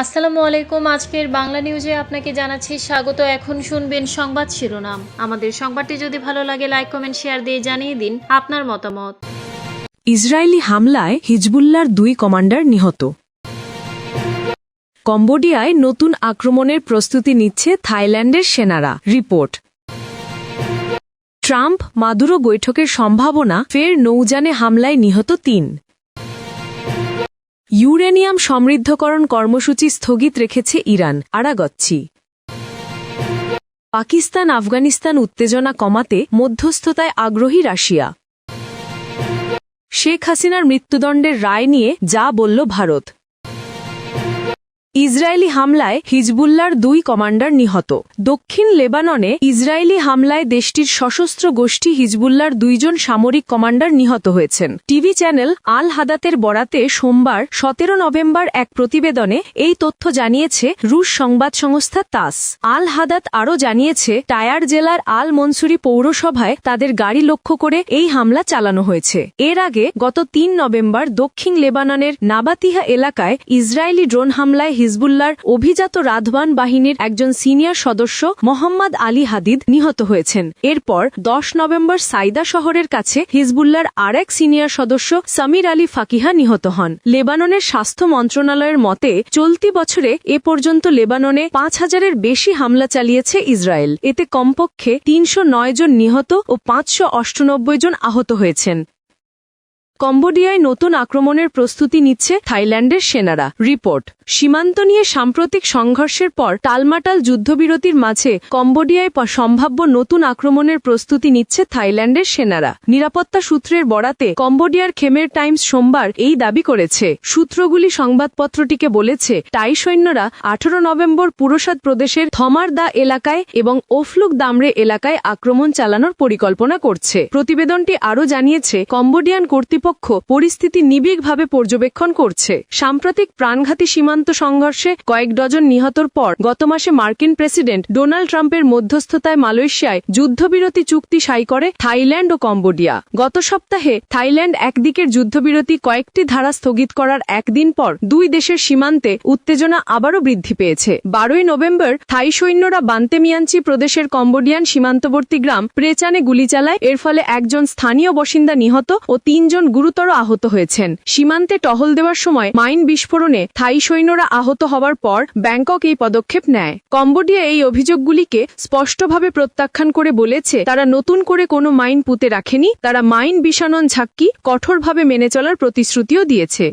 আসসালামু আলাইকুম। আজকের বাংলা নিউজে আপনাকে জানাচ্ছি স্বাগত। এখন শুনবেন সংবাদ শিরোনাম। আমাদের সংবাদটি যদি ভালো লাগে লাইক কমেন্ট শেয়ার দিয়ে জানিয়ে দিন আপনার মতামত। ইসরায়েলি হামলায় হিজবুল্লার দুই কমান্ডার নিহত। কম্বোডিয়ায় নতুন আক্রমণের প্রস্তুতি নিচ্ছে থাইল্যান্ডের সেনারা। রিপোর্ট। ট্রাম্প মাদুরো বৈঠকের সম্ভাবনা, ফের নৌযানে হামলায় নিহত তিন। ইউরেনিয়াম সমৃদ্ধকরণ কর্মসূচি স্থগিত রেখেছে ইরান, আরাগচ্ছি। পাকিস্তান, আফগানিস্তান উত্তেজনা কমাতে মধ্যস্থতায় আগ্রহী রাশিয়া। শেখ হাসিনার মৃত্যুদণ্ডের রায় নিয়ে যা বলল ভারত। ইসরায়েলি হামলায় হিজবুল্লার দুই কমান্ডার নিহত। দক্ষিণ লেবাননে ইসরায়েলি হামলায় দেশটির সশস্ত্র গোষ্ঠী হিজবুল্লার দুইজন সামরিক কমান্ডার নিহত হয়েছেন। টিভি চ্যানেল আল হাদাতের বরাতে সোমবার সতেরো নভেম্বর এক প্রতিবেদনে এই তথ্য জানিয়েছে রুশ সংবাদ সংস্থা তাস। আল হাদাত আরও জানিয়েছে, টায়ার জেলার আল মনসুরি পৌরসভায় তাদের গাড়ি লক্ষ্য করে এই হামলা চালানো হয়েছে। এর আগে গত তিন নভেম্বর দক্ষিণ লেবাননের নাবাতিহা এলাকায় ইসরায়েলি ড্রোন হামলায় হিজবুল্লার অভিজাত রাধবান বাহিনীর একজন সিনিয়র সদস্য মোহাম্মদ আলী হাদিদ নিহত হয়েছেন। এরপর দশ নভেম্বর সাইদা শহরের কাছে হিজবুল্লার আরেক সিনিয়র সদস্য সামির আলী ফাকিহা নিহত হন। লেবাননের স্বাস্থ্য মন্ত্রণালয়ের মতে, চলতি বছরে এ পর্যন্ত লেবাননে পাঁচ হাজারের বেশি হামলা চালিয়েছে ইসরায়েল। এতে কমপক্ষে তিনশো নয় জন নিহত ও পাঁচশো জন আহত হয়েছেন। কম্বোডিয়ায় নতুন আক্রমণের প্রস্তুতি নিচ্ছে থাইল্যান্ডের সেনারা। রিপোর্ট। সীমান্ত নিয়ে সাম্প্রতিক সংঘর্ষের পর টালমাটাল যুদ্ধবিরতির মাঝে কম্বোডিয়ায় সম্ভাব্য নতুন আক্রমণের প্রস্তুতি নিচ্ছে থাইল্যান্ডের সেনারা। নিরাপত্তা সূত্রের বরাতে কম্বোডিয়ার খেমের টাইমস সোমবার এই দাবি করেছে। সূত্রগুলি সংবাদপত্রটিকে বলেছে, টাই সৈন্যরা আঠারো নভেম্বর পুরসাদ প্রদেশের থমারদা এলাকায় এবং ওফলুক দামরে এলাকায় আক্রমণ চালানোর পরিকল্পনা করছে। প্রতিবেদনটি আরও জানিয়েছে, কম্বোডিয়ান কর্তৃপক্ষ পরিস্থিতি নিবিড়ভাবে পর্যবেক্ষণ করছে। সাম্প্রতিক প্রাণঘাতী সীমান্ত সংঘর্ষে কয়েক ডজন নিহতর পর গত মাসে মার্কিন প্রেসিডেন্ট ডোনাল্ড ট্রাম্পের মধ্যস্থতায় মালয়েশিয়ায় যুদ্ধবিরতি চুক্তি সাই করে থাইল্যান্ড ও কম্বোডিয়া। গত সপ্তাহে থাইল্যান্ড একদিকের যুদ্ধবিরতি কয়েকটি ধারা স্থগিত করার একদিন পর দুই দেশের সীমান্তে উত্তেজনা আবারও বৃদ্ধি পেয়েছে। বারোই নভেম্বর থাই সৈন্যরা বান্তেমিয়াঞ্চি প্রদেশের কম্বোডিয়ান সীমান্তবর্তী গ্রাম প্রেচানে গুলি চালায়। এর ফলে একজন স্থানীয় বাসিন্দা নিহত ও তিনজন গুরুতর আহত হয়েছেন। সীমান্তে টহল দেওয়ার সময় মাইন বিস্ফোরণে থাই সৈন্যরা আহত হওয়ার পর ব্যাংকক এই পদক্ষেপ নেয়। কম্বোডিয়া এই অভিযোগগুলিকে স্পষ্টভাবে প্রত্যাখ্যান করে বলেছে, তারা নতুন করে কোনো মাইন পুঁতে রাখেনি, তারা মাইন বিষানন ঝাক্কি কঠোরভাবে মেনে চলার প্রতিশ্রুতিও দিয়েছে।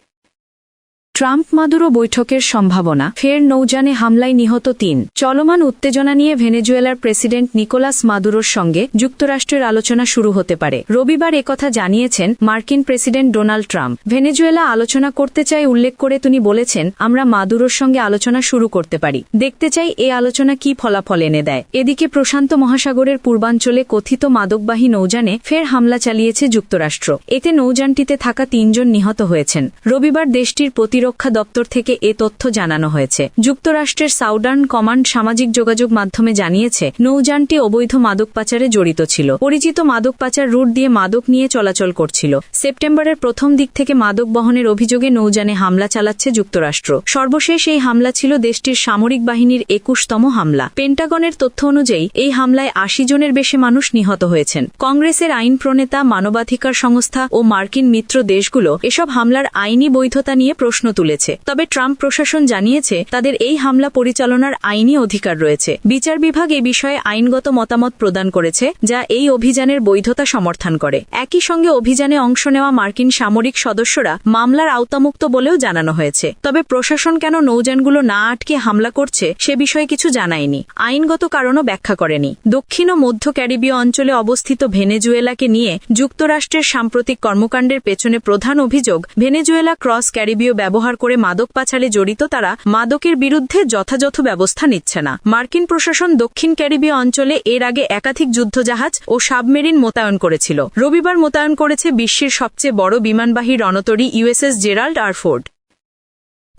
ট্রাম্প মাদুরো বৈঠকের সম্ভাবনা। ফের নৌযানে হামলায় নিহত তিন। চলমান উত্তেজনা নিয়ে ভেনেজুয়েলার প্রেসিডেন্ট নিকোলাস মাদুরোর সঙ্গে যুক্তরাষ্ট্রের আলোচনা শুরু হতে পারে। রবিবার একথা জানিয়েছেন মার্কিন প্রেসিডেন্ট ডোনাল্ড ট্রাম্প। ভেনেজুয়েলা আলোচনা করতে চাই উল্লেখ করে তিনি বলেছেন, আমরা মাদুরোর সঙ্গে আলোচনা শুরু করতে পারি। দেখতে চাই এ আলোচনা কি ফলাফল এনে দেয়। এদিকে প্রশান্ত মহাসাগরের পূর্বাঞ্চলে কথিত মাদকবাহী নৌযানে ফের হামলা চালিয়েছে যুক্তরাষ্ট্র। এতে নৌযানটিতে থাকা তিনজন নিহত হয়েছেন। রবিবার দেশটির প্রতিরক্ষা দপ্তর থেকে এ তথ্য জানানো হয়েছে। যুক্তরাষ্ট্রের সাউদার্ন কমান্ড সামাজিক যোগাযোগ মাধ্যমে জানিয়েছে, নৌযানটি অবৈধ মাদক পাচারে জড়িত ছিল। পরিচিত মাদক পাচার রুট দিয়ে মাদক নিয়ে চলাচল করছিল। সেপ্টেম্বরের প্রথম দিক থেকে মাদক বহনের অভিযোগে নৌযানে হামলা চালাচ্ছে যুক্তরাষ্ট্র। সর্বশেষ এই হামলা ছিল দেশটির সামরিক বাহিনীর একুশতম হামলা। পেন্টাগনের তথ্য অনুযায়ী, এই হামলায় আশি জনের বেশি মানুষ নিহত হয়েছেন। কংগ্রেসের আইন প্রণেতা, মানবাধিকার সংস্থা ও মার্কিন মিত্র দেশগুলো এসব হামলার আইনি বৈধতা নিয়ে প্রশ্ন তুলেছে। তবে ট্রাম্প প্রশাসন জানিয়েছে, তাদের এই হামলা পরিচালনার আইনি অধিকার রয়েছে। বিচার বিভাগ এ বিষয়ে আইনগত মতামত প্রদান করেছে, যা এই অভিযানের বৈধতা সমর্থন করে। একই সঙ্গে অভিযানে অংশ নেওয়া মার্কিন সামরিক সদস্যরা মামলার আওতামুক্ত বলেও জানানো হয়েছে। তবে প্রশাসন কেন নৌযানগুলো না আটকে হামলা করছে, সে বিষয়ে কিছু জানায়নি। আইনগত কারণও ব্যাখ্যা করেনি। দক্ষিণ ও মধ্য ক্যারিবীয় অঞ্চলে অবস্থিত ভেনেজুয়েলাকে নিয়ে যুক্তরাষ্ট্রের সাম্প্রতিক কর্মকাণ্ডের পেছনে প্রধান অভিযোগ, ভেনেজুয়েলা ক্রস ক্যারিবীয় ব্যবহার করে মাদক পাচারে জড়িত তারা মাদকের বিরুদ্ধে যথাযথ ব্যবস্থা নিচ্ছে না। মার্কিন প্রশাসন দক্ষিণ ক্যারিবীয় অঞ্চলে এর আগে একাধিক যুদ্ধজাহাজ ও সাবমেরিন মোতায়েন করেছিল। রবিবার মোতায়েন করেছে বিশ্বের সবচেয়ে বড় বিমানবাহী রণতরী USS Gerald R Ford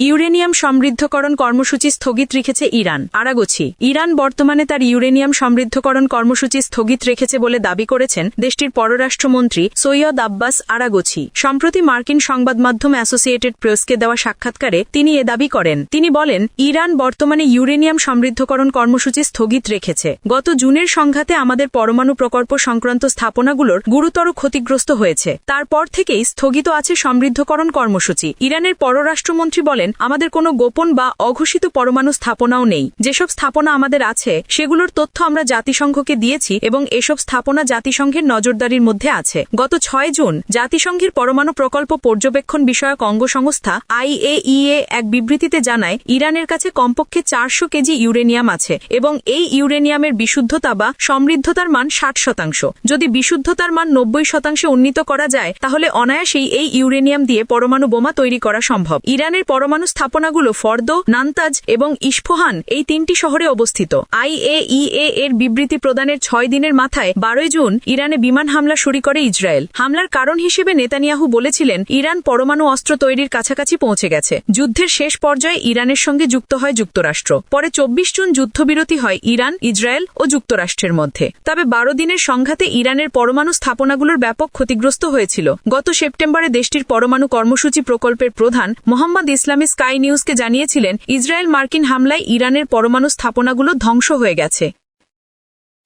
uranium সমৃদ্ধকরণ কর্মসূচি স্থগিত রেখেছে ইরান। আরাগোছি। ইরান বর্তমানে তার ইউরেনিয়াম সমৃদ্ধকরণ কর্মসূচি স্থগিত রেখেছে বলে দাবি করেছেন দেশটির পররাষ্ট্রমন্ত্রী সৈয়দ আব্বাস আরাগোছি। সম্প্রতি মার্কিন সংবাদ মাধ্যম অ্যাসোসিয়েটেড প্রেসকে দেওয়া সাক্ষাৎকারে তিনি এ দাবি করেন। তিনি বলেন, ইরান বর্তমানে ইউরেনিয়াম সমৃদ্ধকরণ কর্মসূচি স্থগিত রেখেছে। গত জুনের সংঘাতে আমাদের পরমাণু প্রকল্প সংক্রান্ত স্থাপনাগুলোর গুরুতর ক্ষতিগ্রস্ত হয়েছে। তারপর থেকেই স্থগিত আছে সমৃদ্ধকরণ কর্মসূচি। ইরানের পররাষ্ট্রমন্ত্রী বলেন আমাদের কোনো গোপন বা অঘোষিত পরমাণু স্থাপনাও নেই। যেসব স্থাপনা আমাদের আছে, সেগুলোর তথ্য আমরা জাতিসংঘকে দিয়েছি এবং এসব স্থাপনা জাতিসংঘের নজরদারির মধ্যে আছে। গত ছয় জুন, জাতিসংঘের পরমাণু প্রকল্প পর্যবেক্ষণ বিষয়ক অঙ্গ সংস্থা আইএইএ এক বিবৃতিতে জানায়, ইরানের কাছে কমপক্ষে চারশো কেজি ইউরেনিয়াম আছে এবং এই ইউরেনিয়ামের বিশুদ্ধতা বা সমৃদ্ধতার মান ষাট শতাংশ। যদি বিশুদ্ধতার মান নব্বই শতাংশে উন্নীত করা যায়, তাহলে অনায়াসেই এই ইউরেনিয়াম দিয়ে পরমাণু বোমা তৈরি করা সম্ভব। ইরানের পরমাণু স্থাপনাগুলো ফর্দ, নান্তাজ এবং ইস্ফহান এই তিনটি শহরে অবস্থিত। আইএইএ এর বিবৃতি প্রদানের ছয় দিনের মাথায় বারোই জুন ইরানে বিমান হামলা শুরু করে ইসরায়েল। হামলার কারণ হিসেবে নেতানিয়াহু বলেছিলেন, ইরান পরমাণু অস্ত্র তৈরির কাছাকাছি পৌঁছে গেছে। যুদ্ধের শেষ পর্যায়ে ইরানের সঙ্গে যুক্ত হয় যুক্তরাষ্ট্র। পরে চব্বিশ জুন যুদ্ধবিরতি হয় ইরান, ইসরায়েল ও যুক্তরাষ্ট্রের মধ্যে। তবে বারো দিনের সংঘাতে ইরানের পরমাণু স্থাপনাগুলোর ব্যাপক ক্ষতিগ্রস্ত হয়েছিল। গত সেপ্টেম্বরে দেশটির পরমাণু কর্মসূচি প্রকল্পের প্রধান মোহাম্মদ ইসলামী স্কাই নিউজকে জানিয়েছিলেন ইসরায়েল মার্কিন হামলায় ইরানের পরমাণু স্থাপনাগুলো ধ্বংস হয়ে গেছে।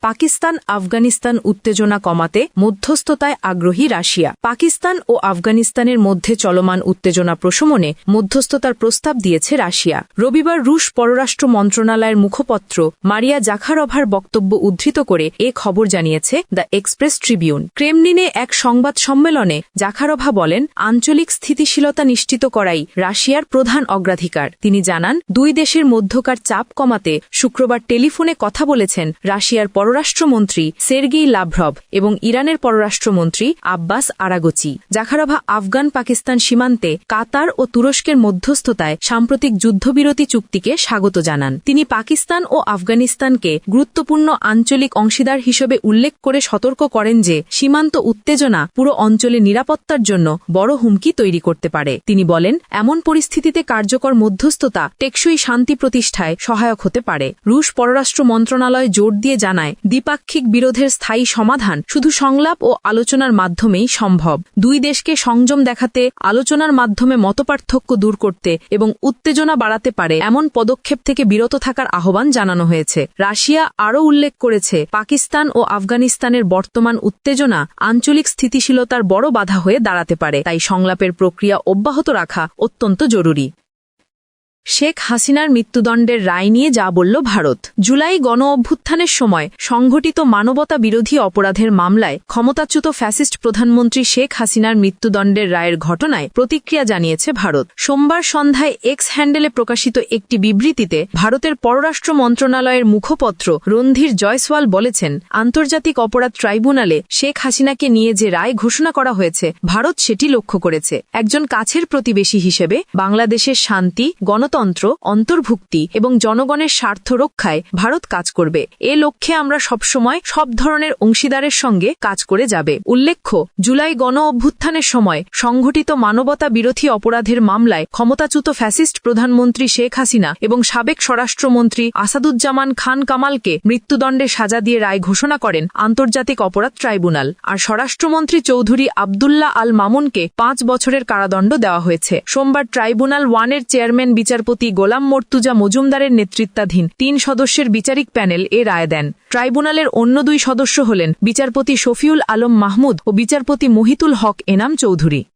পাকিস্তান আফগানিস্তান উত্তেজনা কমাতে মধ্যস্থতায় আগ্রহী রাশিয়া। পাকিস্তান ও আফগানিস্তানের মধ্যে চলমান উত্তেজনা প্রশমনে মধ্যস্থতার প্রস্তাব দিয়েছে রাশিয়া। রবিবার রুশ পররাষ্ট্র মন্ত্রণালয়ের মুখপত্র মারিয়া জাখারভার বক্তব্য উদ্ধৃত করে এ খবর জানিয়েছে দ্য এক্সপ্রেস ট্রিবিউন। ক্রেমলিনে এক সংবাদ সম্মেলনে জাখারভা বলেন, আঞ্চলিক স্থিতিশীলতা নিশ্চিত করাই রাশিয়ার প্রধান অগ্রাধিকার। তিনি জানান, দুই দেশের মধ্যকার চাপ কমাতে শুক্রবার টেলিফোনে কথা বলেছেন রাশিয়ার পররাষ্ট্রমন্ত্রী সের্গেই লাভ্রভ এবং ইরানের পররাষ্ট্রমন্ত্রী আব্বাস আরাগোচি। জাখারভা আফগান পাকিস্তান সীমান্তে কাতার ও তুরস্কের মধ্যস্থতায় সাম্প্রতিক যুদ্ধবিরতি চুক্তিকে স্বাগত জানান। তিনি পাকিস্তান ও আফগানিস্তানকে গুরুত্বপূর্ণ আঞ্চলিক অংশীদার হিসেবে উল্লেখ করে সতর্ক করেন যে, সীমান্ত উত্তেজনা পুরো অঞ্চলে নিরাপত্তার জন্য বড় হুমকি তৈরি করতে পারে। তিনি বলেন, এমন পরিস্থিতিতে কার্যকর মধ্যস্থতা টেকসই শান্তি প্রতিষ্ঠায় সহায়ক হতে পারে। রুশ পররাষ্ট্র মন্ত্রণালয় জোর দিয়ে জানায় দ্বিপাক্ষিক বিরোধের স্থায়ী সমাধান শুধু সংলাপ ও আলোচনার মাধ্যমেই সম্ভব। দুই দেশকে সংযম দেখাতে, আলোচনার মাধ্যমে মতপার্থক্য দূর করতে এবং উত্তেজনা বাড়াতে পারে এমন পদক্ষেপ থেকে বিরত থাকার আহ্বান জানানো হয়েছে। রাশিয়া আরও উল্লেখ করেছে, পাকিস্তান ও আফগানিস্তানের বর্তমান উত্তেজনা আঞ্চলিক স্থিতিশীলতার বড় বাধা হয়ে দাঁড়াতে পারে। তাই সংলাপের প্রক্রিয়া অব্যাহত রাখা অত্যন্ত জরুরি। শেখ হাসিনার মৃত্যুদণ্ডের রায় নিয়ে যা বলল ভারত। জুলাই গণ অভ্যুত্থানের সময় সংঘটিত মানবতা বিরোধী অপরাধের মামলায় ক্ষমতাচ্যুত ফ্যাসিস্ট প্রধানমন্ত্রী শেখ হাসিনার মৃত্যুদণ্ডের রায়ের ঘটনায় প্রতিক্রিয়া জানিয়েছে ভারত। সোমবার সন্ধ্যায় এক্স হ্যান্ডেলে প্রকাশিত একটি বিবৃতিতে ভারতের পররাষ্ট্র মন্ত্রণালয়ের মুখপত্র রণধীর জয়সওয়াল বলেছেন, আন্তর্জাতিক অপরাধ ট্রাইব্যুনালে শেখ হাসিনাকে নিয়ে যে রায় ঘোষণা করা হয়েছে, ভারত সেটি লক্ষ্য করেছে। একজন কাছের প্রতিবেশী হিসেবে বাংলাদেশের শান্তি গণ গণতন্ত্র, অন্তর্ভুক্তি এবং জনগণের স্বার্থ রক্ষায় ভারত কাজ করবে। এ লক্ষ্যে আমরা সবসময় সব ধরনের অংশীদারের সঙ্গে কাজ করে যাবে। উল্লেখ্য, জুলাই গণ অভ্যুত্থানের সময় সংঘটিত মানবতা বিরোধী অপরাধের মামলায় ক্ষমতাচ্যুত ফ্যাসিস্ট প্রধানমন্ত্রী শেখ হাসিনা এবং সাবেক স্বরাষ্ট্রমন্ত্রী আসাদুজ্জামান খান কামালকে মৃত্যুদণ্ডে সাজা দিয়ে রায় ঘোষণা করেন আন্তর্জাতিক অপরাধ ট্রাইব্যুনাল। আর স্বরাষ্ট্রমন্ত্রী চৌধুরী আবদুল্লাহ আল মামুনকে পাঁচ বছরের কারাদণ্ড দেওয়া হয়েছে। সোমবার ট্রাইব্যুনাল ওয়ানের চেয়ারম্যান বিচার বিচারপতি গোলাম মর্তুজা মজুমদারের নেতৃত্বাধীন তিন সদস্যের বিচারিক প্যানেল এ রায় দেন। ট্রাইব্যুনালের অন্য দুই সদস্য হলেন বিচারপতি শফিউল আলম মাহমুদ ও বিচারপতি মহিতুল হক এনাম চৌধুরী।